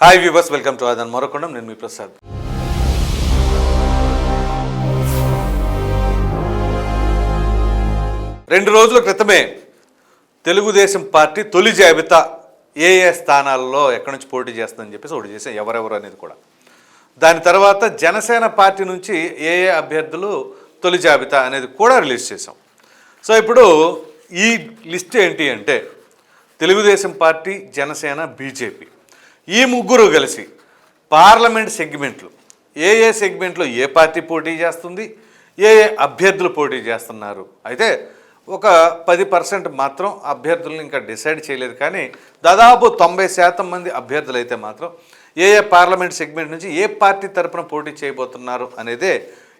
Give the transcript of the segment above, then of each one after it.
Hi viewers welcome to ఆదన్ మరొకండం నేను మీ ప్రసాద్ రెండు రోజుల క్రితమే తెలుగుదేశం పార్టీ తొలి జాబితా ఏ ఏ స్థానాల్లో ఎక్కడి నుంచి పోటీ చేస్తుందని చెప్పేసి ఒకటి చేసాం ఎవరెవరు అనేది కూడా దాని తర్వాత జనసేన పార్టీ నుంచి ఏ ఏ అభ్యర్థులు తొలి జాబితా అనేది కూడా రిలీజ్ చేసాం సో ఇప్పుడు ఈ లిస్ట్ ఏంటి అంటే తెలుగుదేశం పార్టీ జనసేన బీజేపీ ఈ ముగ్గురు కలిసి పార్లమెంట్ సెగ్మెంట్లు ఏ ఏ సెగ్మెంట్లో ఏ పార్టీ పోటీ చేస్తుంది ఏ ఏ అభ్యర్థులు పోటీ చేస్తున్నారు. అయితే ఒక పది పర్సెంట్ మాత్రం అభ్యర్థులను ఇంకా డిసైడ్ చేయలేదు కానీ దాదాపు తొంభై శాతం మంది అభ్యర్థులు అయితే మాత్రం ఏ ఏ పార్లమెంట్ సెగ్మెంట్ నుంచి ఏ పార్టీ తరపున పోటీ చేయబోతున్నారు అనేదే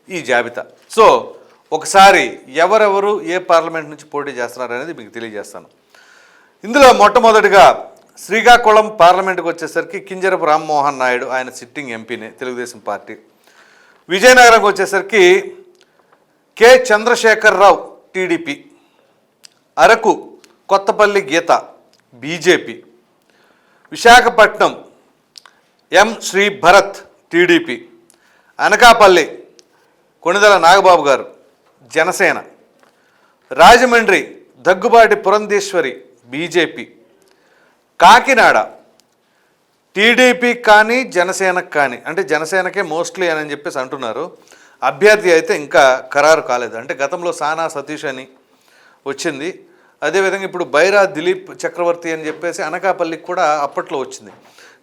ఈ జాబితా. సో ఒకసారి ఎవరెవరు ఏ పార్లమెంట్ నుంచి పోటీ చేస్తున్నారు అనేది మీకు తెలియజేస్తాను. ఇందులో మొట్టమొదటిగా శ్రీకాకుళం పార్లమెంట్కి వచ్చేసరికి కింజరపు రామ్మోహన్ నాయుడు ఆయన సిట్టింగ్ ఎంపీనే తెలుగుదేశం పార్టీ. విజయనగరంకి వచ్చేసరికి K Chandrasekhara Rao TDP. Araku Kothapalli Geetha BJP. Visakhapatnam M Sri Bharat TDP. Anakapalli Konidela Nagababu garu Janasena. Rajahmundry Daggubati Purandeswari BJP. Kakinada TDP కానీ జనసేనకు కానీ అంటే జనసేనకే మోస్ట్లీ అని చెప్పేసి అంటున్నారు. అభ్యర్థి అయితే ఇంకా ఖరారు కాలేదు. అంటే గతంలో సానా సతీష్ అని వచ్చింది. అదేవిధంగా ఇప్పుడు బైరా దిలీప్ చక్రవర్తి అని చెప్పేసి అనకాపల్లికి కూడా అప్పట్లో వచ్చింది.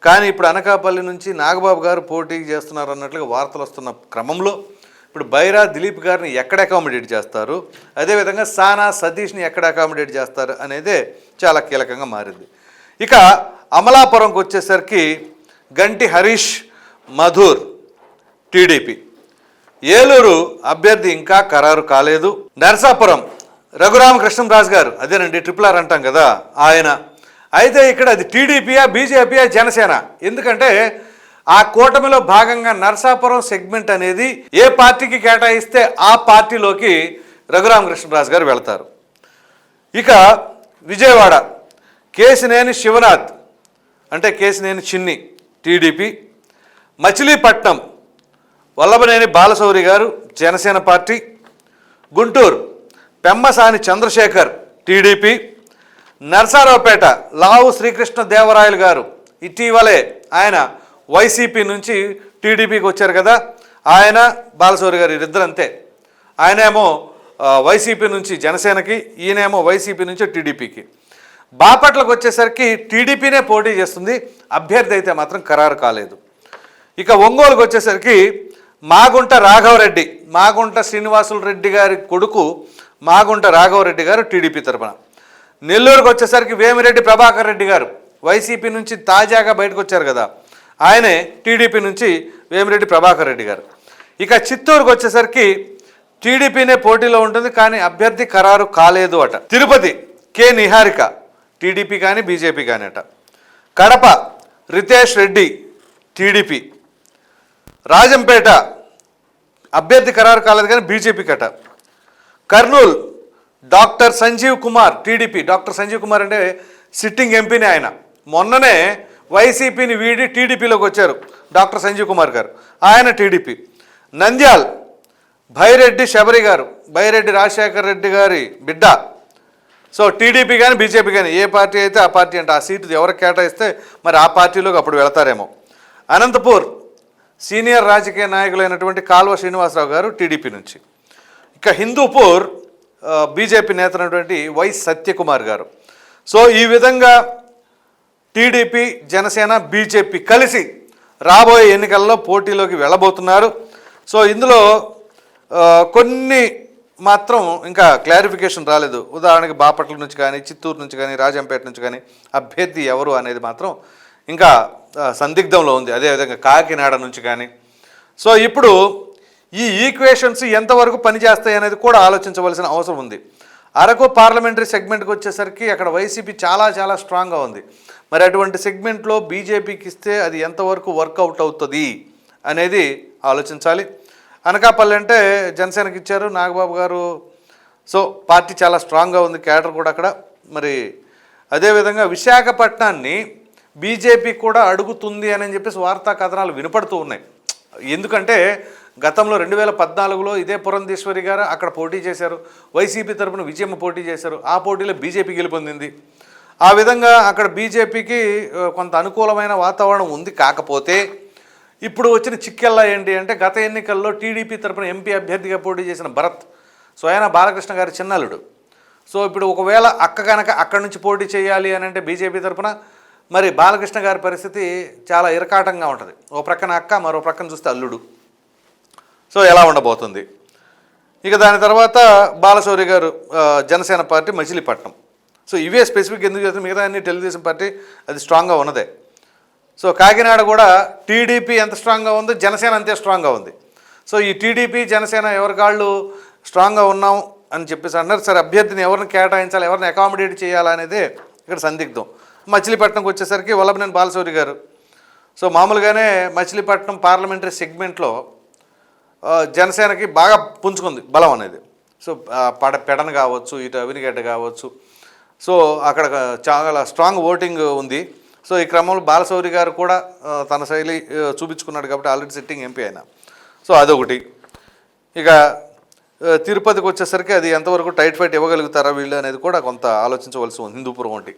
కానీ ఇప్పుడు అనకాపల్లి నుంచి నాగబాబు గారు పోటీ చేస్తున్నారు అన్నట్లుగా వార్తలు వస్తున్న క్రమంలో ఇప్పుడు బైరా దిలీప్ గారిని ఎక్కడ అకామిడేట్ చేస్తారు? అదేవిధంగా సానా సతీష్ని ఎక్కడ అకామిడేట్ చేస్తారు అనేదే చాలా కీలకంగా మారింది. ఇక అమలాపురంకి వచ్చేసరికి గంటి హరీష్ మధుర్ టీడీపీ. ఏలూరు అభ్యర్థి ఇంకా ఖరారు కాలేదు. నరసాపురం రఘురామకృష్ణరాజు గారు అదేనండి ట్రిపుల్ ఆర్ అంటాం కదా ఆయన. అయితే ఇక్కడ అది టీడీపీయా బీజేపీయా జనసేన? ఎందుకంటే ఆ కూటమిలో భాగంగా నరసాపురం సెగ్మెంట్ అనేది ఏ పార్టీకి కేటాయిస్తే ఆ పార్టీలోకి రఘురామకృష్ణరాజు గారు వెళ్తారు. ఇక విజయవాడ కేసినేని శివనాథ్ అంటే కేసినేని చిన్ని TDP. Machilipatnam Vallabhaneni Balashowry garu Janasena party. Guntur Pemmasani Chandrasekhar TDP. Narasaraopet Lavu Srikrishna Devarayalu garu ఇటీవలే ఆయన వైసీపీ నుంచి టీడీపీకి వచ్చారు కదా ఆయన బాలశౌరి గారు ఇద్దరు అంతే ఆయనేమో వైసీపీ నుంచి జనసేనకి ఈయనేమో వైసీపీ నుంచి టీడీపీకి. బాపట్లకు వచ్చేసరికి టీడీపీనే పోటీ చేస్తుంది. అభ్యర్థి అయితే మాత్రం ఖరారు కాలేదు. ఇక ఒంగోలుకు వచ్చేసరికి మాగుంట రాఘవరెడ్డి మాగుంట శ్రీనివాసులు రెడ్డి గారి కొడుకు మాగుంట రాఘవరెడ్డి గారు టీడీపీ తరఫున నెల్లూరుకు వచ్చేసరికి వేమిరెడ్డి ప్రభాకర్ రెడ్డి గారు వైసీపీ నుంచి తాజాగా బయటకు వచ్చారు కదా ఆయనే టీడీపీ నుంచి వేమిరెడ్డి ప్రభాకర్ రెడ్డి గారు. ఇక చిత్తూరుకు వచ్చేసరికి టీడీపీనే పోటీలో ఉంటుంది కానీ అభ్యర్థి ఖరారు కాలేదు అట. తిరుపతి కె నిహారిక టీడీపీ కానీ బీజేపీ కానీ అట కడప రితేష్ రెడ్డి టీడీపీ. రాజంపేట అభ్యర్థి ఖరారు కాలేదు కానీ బీజేపీ కట. Kurnool doctor Sanjeev Kumar TDP. Doctor Sanjeev Kumar అంటే సిట్టింగ్ ఎంపీని ఆయన. మొన్ననే వైసీపీని వీడి టీడీపీలోకి వచ్చారు డాక్టర్ సంజీవ్ కుమార్ గారు. ఆయన టీడీపీ. నంద్యాల్ భైరెడ్డి శబరి గారు భైరెడ్డి రాజశేఖర్ రెడ్డి గారి బిడ్డ. సో టీడీపీ కానీ బీజేపీ కానీ ఏ పార్టీ అయితే ఆ పార్టీ అంటే ఆ సీటు ఎవరు కేటాయిస్తే మరి ఆ పార్టీలోకి అప్పుడు వెళతారేమో. అనంతపూర్ సీనియర్ రాజకీయ నాయకులైనటువంటి కాల్వ శ్రీనివాసరావు గారు టీడీపీ నుంచి. ఇక హిందూపూర్ బీజేపీ బీజేపీ అయినటువంటి వై సత్యకుమార్ గారు. సో ఈ విధంగా టీడీపీ జనసేన బీజేపీ కలిసి రాబోయే ఎన్నికల్లో పోటీలోకి వెళ్ళబోతున్నారు. సో ఇందులో కొన్ని మాత్రం ఇంకా క్లారిఫికేషన్ రాలేదు. ఉదాహరణకి బాపట్ల నుంచి కానీ చిత్తూరు నుంచి కానీ రాజంపేట నుంచి కానీ అభ్యర్థి ఎవరు అనేది మాత్రం ఇంకా సందిగ్ధంలో ఉంది. అదేవిధంగా కాకినాడ నుంచి కానీ. సో ఇప్పుడు ఈ ఈక్వేషన్స్ ఎంతవరకు పనిచేస్తాయి అనేది కూడా ఆలోచించవలసిన అవసరం ఉంది. అరకు పార్లమెంటరీ సెగ్మెంట్కి వచ్చేసరికి అక్కడ వైసీపీ చాలా చాలా స్ట్రాంగ్గా ఉంది. మరి అటువంటి సెగ్మెంట్లో బీజేపీకి ఇస్తే అది ఎంతవరకు వర్కౌట్ అవుతుంది అనేది ఆలోచించాలి. అనకాపల్లి అంటే జనసేనకి ఇచ్చారు నాగబాబు గారు. సో పార్టీ చాలా స్ట్రాంగ్గా ఉంది క్యాడర్ కూడా అక్కడ. మరి అదేవిధంగా విశాఖపట్నాన్ని బీజేపీ కూడా అడుగుతుంది అని చెప్పేసి వార్తా కథనాలు వినపడుతూ ఉన్నాయి. ఎందుకంటే గతంలో రెండు వేల పద్నాలుగులో ఇదే పురంధేశ్వరి గారు అక్కడ పోటీ చేశారు. వైసీపీ తరపున విజయమ్మ పోటీ చేశారు. ఆ పోటీలో బీజేపీ గెలుపొందింది. ఆ విధంగా అక్కడ బీజేపీకి కొంత అనుకూలమైన వాతావరణం ఉంది. కాకపోతే ఇప్పుడు వచ్చిన చిక్కెల్లా ఏంటి అంటే గత ఎన్నికల్లో టీడీపీ తరపున ఎంపీ అభ్యర్థిగా పోటీ చేసిన భరత్ స్వయాన బాలకృష్ణ గారి చిన్నల్లుడు. సో ఇప్పుడు ఒకవేళ అక్క కనుక అక్కడి నుంచి పోటీ చేయాలి అని అంటే బీజేపీ తరపున మరి బాలకృష్ణ గారి పరిస్థితి చాలా ఇరకాటంగా ఉంటుంది. ఓ ప్రక్కన అక్క మరో ప్రక్కన చూస్తే అల్లుడు. సో ఎలా ఉండబోతుంది? ఇక దాని తర్వాత బాలశౌరి గారు జనసేన పార్టీ మచిలీపట్నం. సో ఇవే స్పెసిఫిక్ ఎందుకు చేస్తుంది మిగతా అన్ని తెలుగుదేశం పార్టీ అది స్ట్రాంగ్గా ఉన్నదే. సో కాకినాడ కూడా టీడీపీ ఎంత స్ట్రాంగ్గా ఉందో జనసేన అంతే స్ట్రాంగ్గా ఉంది. సో ఈ టీడీపీ జనసేన ఎవరికాళ్ళు స్ట్రాంగ్గా ఉన్నాం అని చెప్పేసి అన్నారు. సరే అభ్యర్థిని ఎవరిని కేటాయించాలి ఎవరిని అకామిడేట్ చేయాలనేది ఇక్కడ సందిగ్ధం. మచిలీపట్నంకి వచ్చేసరికి వల్లభనేని బాలశౌరి గారు. సో మామూలుగానే మచిలీపట్నం పార్లమెంటరీ సెగ్మెంట్లో జనసేనకి బాగా పుంజుకుంది బలం అనేది. సో పడ పెడన కావచ్చు ఇటు అవినిగడ్డ కావచ్చు. సో అక్కడ చాలా స్ట్రాంగ్ ఓటింగ్ ఉంది. సో ఈ క్రమంలో బాలశౌరి గారు కూడా తన శైలి చూపించుకున్నాడు కాబట్టి ఆల్రెడీ సిట్టింగ్ ఎంపీ అయినా. సో అదొకటి. ఇక తిరుపతికి వచ్చేసరికి అది ఎంతవరకు టైట్ ఫైట్ ఇవ్వగలుగుతారా వీళ్ళు అనేది కూడా కొంత ఆలోచించవలసి ఉంది హిందూపురం ఒకటి.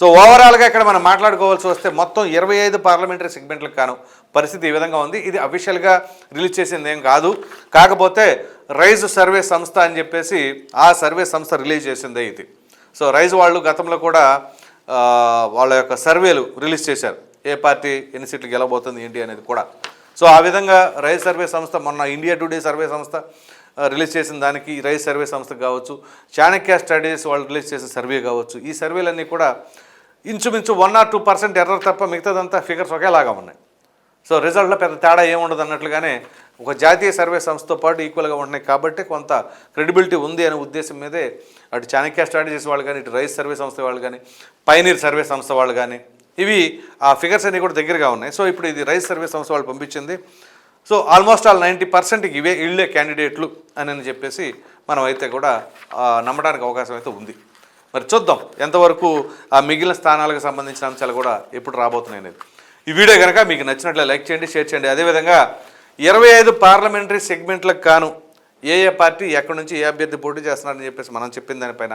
సో ఓవరాల్గా ఇక్కడ మనం మాట్లాడుకోవాల్సి వస్తే మొత్తం ఇరవై ఐదు పార్లమెంటరీ సెగ్మెంట్లకు కాను పరిస్థితి ఈ విధంగా ఉంది. ఇది అఫీషియల్గా రిలీజ్ చేసింది ఏం కాదు. కాకపోతే రైజ్ సర్వే సంస్థ అని చెప్పేసి ఆ సర్వే సంస్థ రిలీజ్ చేసిందే ఇది. సో రైజ్ వాళ్ళు గతంలో కూడా వాళ్ళ యొక్క సర్వేలు రిలీజ్ చేశారు. ఏ పార్టీ ఎన్ని సీట్లు గెలబోతుంది ఏంటి అనేది కూడా. సో ఆ విధంగా రైస్ సర్వే సంస్థ మొన్న ఇండియా టుడే సర్వే సంస్థ రిలీజ్ చేసిన దానికి ఈ సర్వే సంస్థ కావచ్చు చాణక్య స్టడీస్ వాళ్ళు రిలీజ్ చేసిన సర్వే కావచ్చు ఈ సర్వేలన్నీ కూడా ఇంచుమించు one or two percent error తప్ప మిగతాదంతా ఫిగర్స్ ఒకేలాగా ఉన్నాయి. సో రిజల్ట్లో పెద్ద తేడా ఏముండదు అన్నట్లుగానే ఒక జాతీయ సర్వే సంస్థతో పాటు ఈక్వల్గా ఉంటున్నాయి కాబట్టి కొంత క్రెడిబిలిటీ ఉంది అనే ఉద్దేశం మీదే అటు చాణక్య స్ట్రాటజీస్ వాళ్ళు కానీ ఇటు రైస్ సర్వే సంస్థ వాళ్ళు కానీ పైనీర్ సర్వే సంస్థ వాళ్ళు కానీ ఇవి ఆ ఫిగర్స్ అన్నీ కూడా దగ్గరగా ఉన్నాయి. సో ఇప్పుడు ఇది రైస్ సర్వే సంస్థ వాళ్ళు పంపించింది. సో ఆల్మోస్ట్ ఆల్ నైంటీ పర్సెంట్కి ఇవే ఇళ్ళే క్యాండిడేట్లు అని అని చెప్పేసి మనం అయితే కూడా నమ్మడానికి అవకాశం అయితే ఉంది. మరి చూద్దాం ఎంతవరకు ఆ మిగిలిన స్థానాలకు సంబంధించిన అంశాలు కూడా ఎప్పుడు రాబోతున్నాయి అనేది. ఈ వీడియో కనుక మీకు నచ్చినట్లే లైక్ చేయండి షేర్ చేయండి. అదేవిధంగా ఇరవై ఐదు పార్లమెంటరీ సెగ్మెంట్లకు కాను ఏ ఏ పార్టీ ఎక్కడి నుంచి ఏ అభ్యర్థి పోటీ చేస్తున్నారని చెప్పేసి మనం చెప్పిన దానిపైన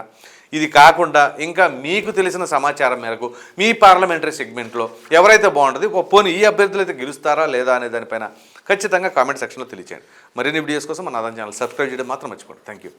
ఇది కాకుండా ఇంకా మీకు తెలిసిన సమాచారం మేరకు మీ పార్లమెంటరీ సెగ్మెంట్లో ఎవరైతే బాగుంటుంది ఓ పోనీ ఈ అభ్యర్థులు అయితే గెలుస్తారా లేదా అనే దానిపైన ఖచ్చితంగా కామెంట్ సెక్షన్లో తెలియచేయండి. మరిన్ని వీడియోస్ కోసం మన అదన ఛానల్ సబ్స్క్రైబ్ చేయడం మాత్రం మర్చిపోండి థ్యాంక్ యూ